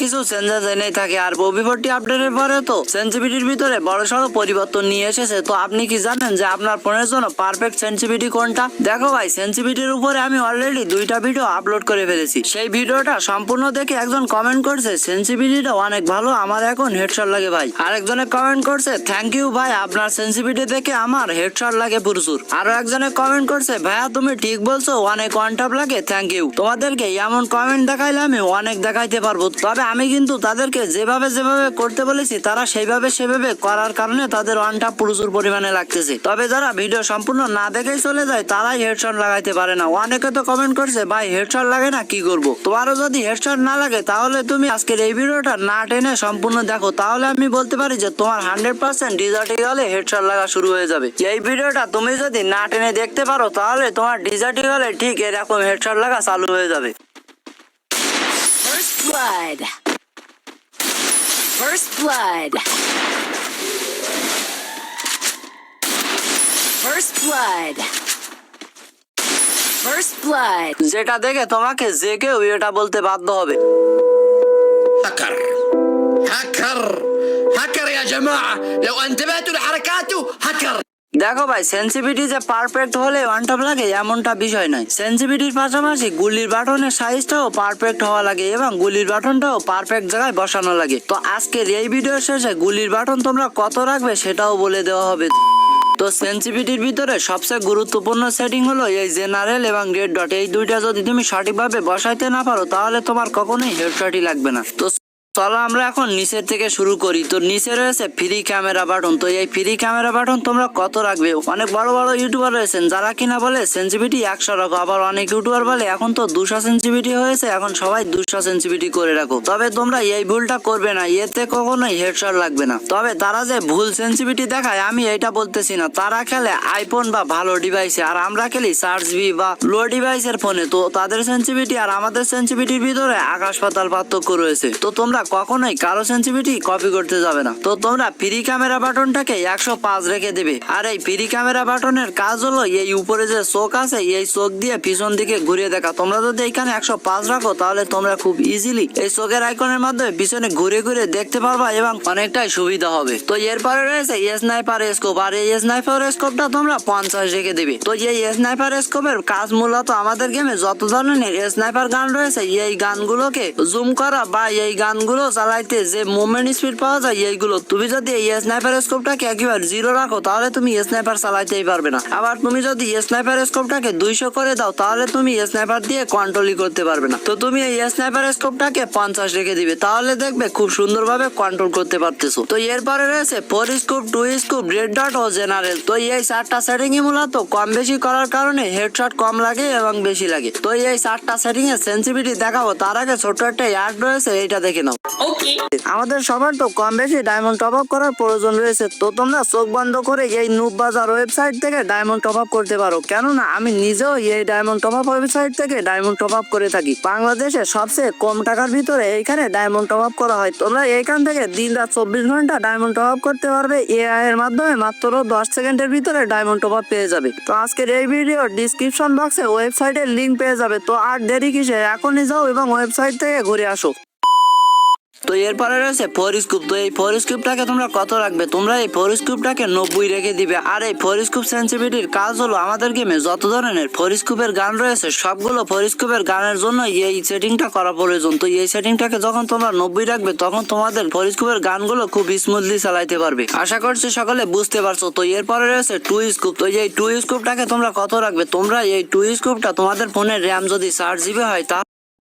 কিছু চেঞ্জেস এনেই থাকে। আর ফোরটি আপডেটের পরে তো সেন্সিভিটির ভিতরে বড় সড়ো পরিবর্তন নিয়ে এসেছে। তো আপনি কি জানেন যে আপনার ফোনের জন্য পারফেক্ট সেন্সিভিটি কোনটা? দেখো ভাই সেন্সিভিটির উপরে আমি অলরেডি দুইটা ভিডিও আপলোড করে ফেলেছি। সেই ভিডিওটা সম্পূর্ণ দেখে একজন কমেন্ট করছে সেন্সিভিটিটা অনেক ভালো, আমার এখন হেডশট লাগে ভাই। আরেকজনে কমেন্ট করছে থ্যাংক ইউ ভাই, আপনার সেন্সিভিটি দেখে আমার হেডশট লাগে প্রচুর। আরও একজনে কমেন্ট করছে, ভাইয়া, তুমি ঠিক বলছো, অনেক ওয়ান টপ লাগে থ্যাংক ইউ তোমাদেরকে এমন কমেন্ট দেখাইলে আমি অনেক দেখাইতে পারব। তবে আমি কিন্তু তাদেরকে যেভাবে যেভাবে করতে বলেছি, তারা সেইভাবে সেভাবে করার কারণে তাদের ওয়ানটা প্রচুর পরিমাণে লাগতেছে। তবে যারা ভিডিও সম্পূর্ণ না দেখেই চলে যায়, তারাই হেডশট লাগাইতে পারে না। অনেকে তো কমেন্ট করছে, ভাই হেডশট লাগে না? কি করব? তোমারও যদি হেডশট না লাগে, তাহলে তুমি আজকের এই ভিডিওটা না টেনে সম্পূর্ণ দেখো। তাহলে আমি বলতে পারি যে তোমার হান্ড্রেড পার্সেন্ট ডিজার্টে গেলে হেডশট লাগা শুরু হয়ে যাবে। এই ভিডিওটা তুমি যদি না টেনে দেখতে পারো, তাহলে তোমার ডিজার্টে গেলে ঠিক এরকম হেডশট লাগা চালু হয়ে যাবে। First blood. First blood. First blood. First blood. যেটা দেখে তোমাকে যে কেউ এটা বলতে বাধ্য হবে هكر هكر هكر يا جماعة لو انتبهتوا لحركاته هكر দেখো ভাই সেন্সিভিটি যে পারফেক্ট হলে ওয়ান টপ লাগে এমনটা বিষয় নয়। সেন্সিভিটির পাশাপাশি গুলির বাটনের সাইজটাও পারফেক্ট হওয়া লাগে এবং গুলির বাটনটাও পারফেক্ট জায়গায় বসানো লাগে। তো আজকের এই ভিডিও শেষে গুলির বাটন তোমরা কত রাখবে সেটাও বলে দেওয়া হবে। তো সেন্সিভিটির ভিতরে সবচেয়ে গুরুত্বপূর্ণ সেটিং হলো এই জেনারেল এবং রেড ডট এই দুইটা যদি তুমি সঠিকভাবে বসাইতে না পারো, তাহলে তোমার কখনোই হেডশটই লাগবে না। তো চলো আমরা এখন নিচের থেকে শুরু করি। তো নিচে রয়েছে ফ্রি ক্যামেরা বাটন তো এই ফ্রি ক্যামেরা বাটন তোমরা কত রাখবে? অনেক বড় বড় ইউটিউবার রয়েছেন। যারা কিনা বলে সেন্সিভিটি একশো রাখো, আবার অনেক ইউটিউবার বলে এখন তো দুশো সেন্সিভিটি হয়েছে, এখন সবাই দুশো সেন্সিভিটি করে রাখো। তবে তোমরা এই ভুলটা করবে না, এতে কখনোই হেডশট লাগবে না। তবে তারা যে ভুল সেন্সিভিটি দেখায়, আমি এটা বলতেছি না। তারা খেলে আইফোন বা ভালো ডিভাইসে আর আমরা খেলি চার্জ বি বা লো ডিভাইসের ফোনে তো তাদের সেন্সিভিটি আর আমাদের সেন্সিভিটির ভিতরে আকাশ পাতাল পার্থক্য রয়েছে। তো তোমরা কখনোই কারও সেন্সিভিটি কপি করতে যাবে না। তো তোমরা ফ্রি ক্যামেরা বাটনটাকে একশো পাঁচ রেখে দেবে। আর এই ফ্রি ক্যামেরা বাটনের কাজ হলো এই উপরে যে চোখ আছে, এই চোখ দিয়ে পিছন দিকে ঘুরিয়ে দেখা। তোমরা যদি এখানে একশো পাঁচ রাখো, তাহলে তোমরা খুব ইজিলি এই চোখের আইকনের মাধ্যমে পিছনে ঘুরে ঘুরে দেখতে পারবা এবং অনেকটাই সুবিধা হবে। তো এরপরে রয়েছে স্নাইপার স্কোপ আর এই স্নাইপার স্কোপটা তোমরা পঞ্চাশ রেখে দিবে। তো এই স্নাইপার স্কোপের কাজ মূলত আমাদের গেমে যত ধরনের স্নাইপার গান রয়েছে, এই গানগুলোকে জুম করা বা এই গানগুলো চালাইতে যে মুভমেন্ট স্পিড পাওয়া যায়, এইগুলো। তুমি যদি এই স্নাইপার স্কোপটাকে একেবারে জিরো রাখো, তাহলে তুমি স্নাইপার চালাইতেই পারবে না। আবার তুমি যদি স্নাইপার স্কোপটাকে দুইশো করে দাও, তাহলে তুমি স্নাইপার দিয়ে কন্ট্রোলই করতে পারবে না। তো তুমি এই স্নাইপার স্কোপটাকে পঞ্চাশ রেখে দিবে, তাহলে দেখবে খুব সুন্দরভাবে কন্ট্রোল করতে পারতেছো। তো এরপরে রয়েছে four scope two scope red dot ও জেনারেল তো এই চারটা সেটিংই মূলত কম বেশি করার কারণে হেডশট কম লাগে এবং বেশি লাগে। তো এই চারটা সেটিং এর সেন্সিভিটি দেখাবো, তার আগে ছোট্ট একটা অ্যাড রয়েছে, এইটা দেখে নাও। আমাদের সবার তো কম বেশি ডায়মন্ড টপ আপ করার প্রয়োজন রয়েছে। তো তোমরা চোখ বন্ধ করে এই নুব বাজার ওয়েবসাইট থেকে ডায়মন্ড টপ আপ করতে পারো। কেননা আমি নিজেও এই ডায়মন্ড টপ আপ ওয়েবসাইট থেকে ডায়মন্ড টপ আপ করে থাকি। বাংলাদেশে সবচেয়ে কম টাকার ভিতরে এইখানে ডায়মন্ড টপ আপ করা হয়। তোমরা এইখান থেকে দিন রাত চব্বিশ ঘণ্টা ডায়মন্ড টপ আপ করতে পারবে। এআই এর মাধ্যমে মাত্র দশ সেকেন্ডের ভিতরে ডায়মন্ড টপ আপ পেয়ে যাবে। তো আজকের এই ভিডিও ডিসক্রিপশন বক্সে ওয়েবসাইটের লিঙ্ক পেয়ে যাবে। তো আর দেরি কিসে? এখনই যাও এবং ওয়েবসাইট থেকে ঘুরে আসো। তো এরপরে রয়েছে ফোর স্কুপ তো এই ফোর স্কুপটাকে তোমরা কত রাখবে? তোমরা এই ফোর স্কুপটাকে নব্বই রেখে দিবে। আর এই ফোর স্কুপ সেন্সিভিটির কাজ হলো আমাদের গেমে যত ধরনের ফোর স্কুপের গান রয়েছে, সবগুলো ফোর স্কুপের গানের জন্য এই সেটিংটা করা প্রয়োজন। তো এই সেটিংটাকে যখন তোমরা নব্বই রাখবে, তখন তোমাদের ফোর স্কুপের গানগুলো খুব স্মুথলি চালাইতে পারবে। আশা করছি সকলে বুঝতে পারছ। তো এরপরে রয়েছে টু স্কুপ তো এই টু স্কুপটাকে তোমরা কত রাখবে? তোমরা এই টু স্কুপটা তোমাদের ফোনের র্যাম যদি চার জিবি হয়, তা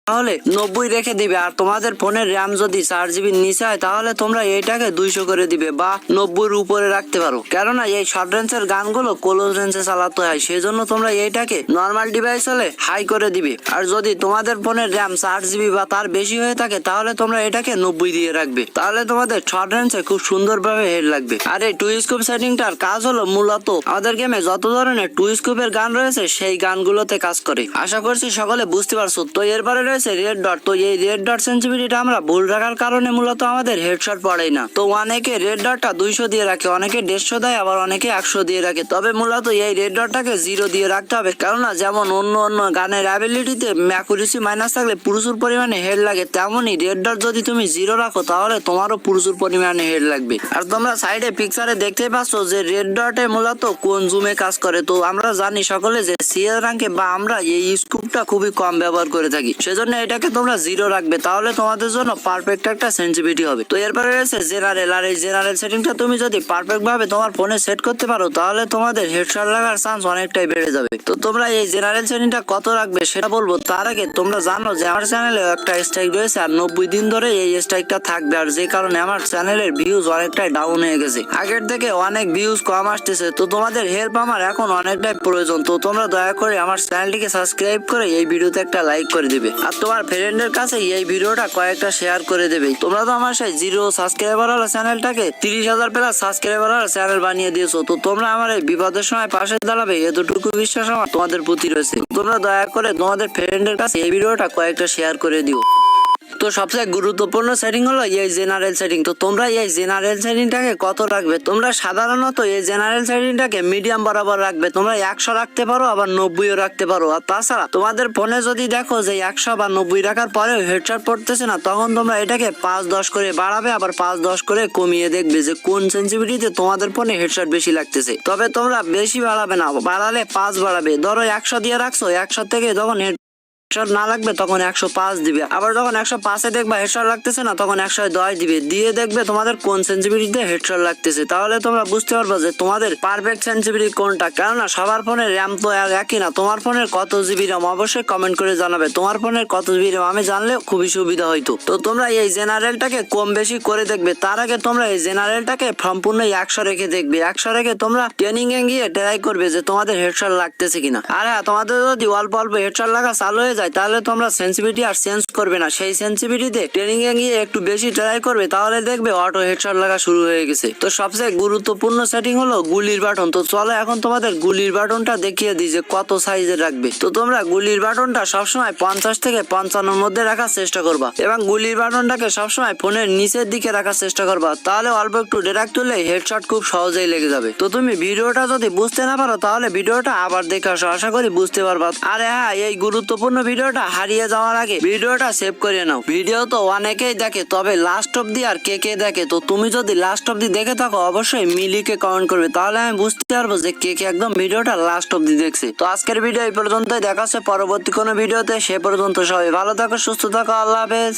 তাহলে নব্বই রেখে দিবে, আর তোমাদের ফোনের র্যাম যদি চার জিবির নিচে হয়, তাহলে তোমরা এইটাকে দুইশো করে দিবে বা নব্বইয়ের উপরে রাখতে পারো। কেননা এই শর্ট রেঞ্জের গানগুলো ক্লোজ রেঞ্জে চালাতে হয় সেই জন্য তোমরা এইটাকে নর্মাল ডিভাইস হলে হাই করে দিবে। আর যদি তোমাদের ফোনের র্যাম চার জিবি বা তার বেশি হয়ে থাকে, তাহলে তোমরা এটাকে নব্বই দিয়ে রাখবে। তাহলে তোমাদের শর্ট রেঞ্জে খুব সুন্দরভাবে হেড লাগবে। আর এই টু স্কোপ সেটিংটার কাজ হলো মূলত আমাদের গেমে যত ধরনের টু স্কোপের গান রয়েছে, সেই গানগুলোতে কাজ করে। আশা করছি সকলে বুঝতে পারছ। তো এরপরে রয়েছে রেড ডট তো এই রেড ডট সেন্সিটিভিটিটা আমরা ভুল রাখার কারণে মূলত আমাদের হেডশট পড়েই না। তো অনেকে রেড ডটটা দুইশো দিয়ে রাখে, অনেকে দেড়শো দেয়, আবার অনেকে একশো দিয়ে রাখে। তবে মূলত এই রেড ডটটাকে জিরো দিয়ে রাখতে হবে। কেননা যেমন অন্য অন্য গানের অ্যাবিলিটিতে ম্যাকুরেসি মাইনাস থাকলে প্রচুর পরিমাণে হেড লাগে, তেমনই রেড ডট যদি তুমি জিরো রাখো, তাহলে তোমারও প্রচুর পরিমাণে হেড লাগবে। আর তোমরা সাইডে পিকচারে দেখতেই পাচ্ছ যে রেড ডটে মূলত কোন জুমে কাজ করে। তো আমরা জানি সকলে যে সিএল র্যাঙ্কে বা আমরা এই স্কুপটা খুবই কম ব্যবহার করে থাকি। সেজন্য এটাকে তোমরা জিরো রাখবে, তাহলে তোমাদের জন্য পারফেক্ট একটা সেন্সিটিভিটি হবে। তো এরপরে রয়েছে জেনারেল আর এই জেনারেল সেটিংটা তুমি যদি পারফেক্ট ভাবে তোমার ফোনে সেট করতে পারো, তাহলে তোমাদের হেডশট লাগার চান্স অনেকটাই বেড়ে যাবে। তো তোমরা এই জেনারেল সেটিংটা কত রাখবে সেটা বলব, তার আগে তোমরা জানো যে আমার চ্যানেলে একটা স্ট্রাইক রয়েছে, আর নব্বই দিন ধরে এই স্ট্রাইকটা থাকবে, আর যে কারণে আমার চ্যানেলের ভিউজ অনেকটাই ডাউন হয়ে গেছে। আগের থেকে অনেক ভিউজ কম আসতেছে, তো তোমাদের হেল্প আমার এখন অনেকটাই প্রয়োজন, তো তোমরা দয়া করে আমার চ্যানেলটিকে সাবস্ক্রাইব করে এই ভিডিওতে একটা লাইক করে দিবে। আর তোমার ফ্রেন্ডের কাছে এই ভিডিওটা কয়েকটা শেয়ার করে দেবে। তোমরা তো আমার সেই জিরো সাবস্ক্রাইবার হলো চ্যানেলটাকে তিরিশ হাজার প্লাস সাবস্ক্রাইবার হলো চ্যানেল বানিয়ে দিয়েছ। তো তোমরা আমার এই বিপদের সময় পাশে দাঁড়াবে, এতটুকু বিশ্বাস আমার তোমাদের প্রতি রয়েছে। তোমরা দয়া করে তোমাদের ফ্রেন্ডের কাছে এই ভিডিওটা কয়েকটা শেয়ার করে দিও। তো সবচেয়ে গুরুত্বপূর্ণ সেটিং হলো এই জেনারেল সেটিং তো তোমরা এই জেনারেল সেটিংটাকে কত রাখবে? তোমরা সাধারণত এই জেনারেল সেটিংটাকে মিডিয়াম বরাবর রাখবে। তোমরা একশো রাখতে পারো, আবার নব্বইও রাখতে পারো। আর তাছাড়া তোমাদের ফোনে যদি দেখো যে একশো বা নব্বই রাখার পরেও হেডশট পড়তেছে না, তখন তোমরা এটাকে পাঁচ দশ করে বাড়াবে, আবার পাঁচ দশ করে কমিয়ে দেখবে যে কোন সেন্সিটিভিটিতে তোমাদের ফোনে হেডশট বেশি লাগতেছে। তবে তোমরা বেশি বাড়াবে না, বাড়ালে পাঁচ বাড়াবে। ধরো একশো দিয়ে রাখছো, একশো থেকে যখন হেডশট না লাগবে তখন একশো পাঁচ দিবে। আবার যখন একশো পাঁচে দেখবে হেডশট লাগতেছে না, তখন একশো দশ দিবে। দিয়ে দেখবে তোমাদের কোন সেন্সিটিভিটিতে হেডশট লাগতেছে। তাহলে তোমরা বুঝতে পারবে যে তোমাদের পারফেক্ট সেন্সিটিভিটি কোনটা। কেননা সবার ফোনের র্যাম তো একই না। তোমার ফোনের কত জিবি র্যাম অবশ্যই কমেন্ট করে জানাবে। তোমার ফোনের কত জিবি র্যাম আমি জানলে খুবই সুবিধা হইতো। তো তোমরা এই জেনারেলটাকে কম বেশি করে দেখবে। তার আগে তোমরা এই জেনারেলটাকে সম্পূর্ণ একশো রেখে দেখবে। একশো রেখে তোমরা ট্রেনিং এ গিয়ে ট্রাই করবে যে তোমাদের হেডশট লাগতেছে কিনা। আর হ্যাঁ তোমাদের যদি অল্প অল্প হেডশট লাগা চালু হয়ে যায়, তাহলে তোমরা সেন্সিটিভিটি আর চেঞ্জ করবে না। সেই সেন্সিটিভিটিতে ট্রেনিং এ গিয়ে একটু বেশি ট্রাই করবে, তাহলে দেখবে অটো হেডশট লাগা শুরু হয়ে গেছে। তো সবচেয়ে গুরুত্বপূর্ণ সেটিং হলো গুলির বাটন। তো চলো এখন তোমাদের গুলির বাটনটা দেখিয়ে দিই যে কত সাইজের রাখবে। তো তোমরা গুলির বাটনটা সবসময় পঞ্চাশ থেকে পঞ্চান্নর মধ্যে রাখার চেষ্টা করবা এবং গুলির বাটনটাকে সবসময় ফোনের নিচের দিকে রাখার চেষ্টা করবা। তাহলে অল্প একটু ডেরাক তুললে হেডশট খুব সহজেই লেগে যাবে। তো তুমি ভিডিওটা যদি বুঝতে না পারো, তাহলে ভিডিওটা আবার দেখে আসো। আশা করি বুঝতে পারবা। আরে হ্যাঁ এই গুরুত্বপূর্ণ ভিডিওটা হারিয়ে যাওয়ার আগে ভিডিওটা সেভ করে নাও। ভিডিও তো অনেকেই দেখে, তবে লাস্ট অব্দি আর কে কে দেখে? তো তুমি যদি লাস্ট অব্দি দেখে থাকো, অবশ্যই মিলিকে কমেন্ট করবে। তাহলে আমি বুঝতে পারব যে কে কে একদম ভিডিওটা লাস্ট অব্দি দেখছে। তো আজকের ভিডিও এই পর্যন্তই। দেখাচ্ছে পরবর্তী কোনো ভিডিওতে সে পর্যন্ত সবাই ভালো থাকো, সুস্থ থাকো। আল্লাহ হাফেজ।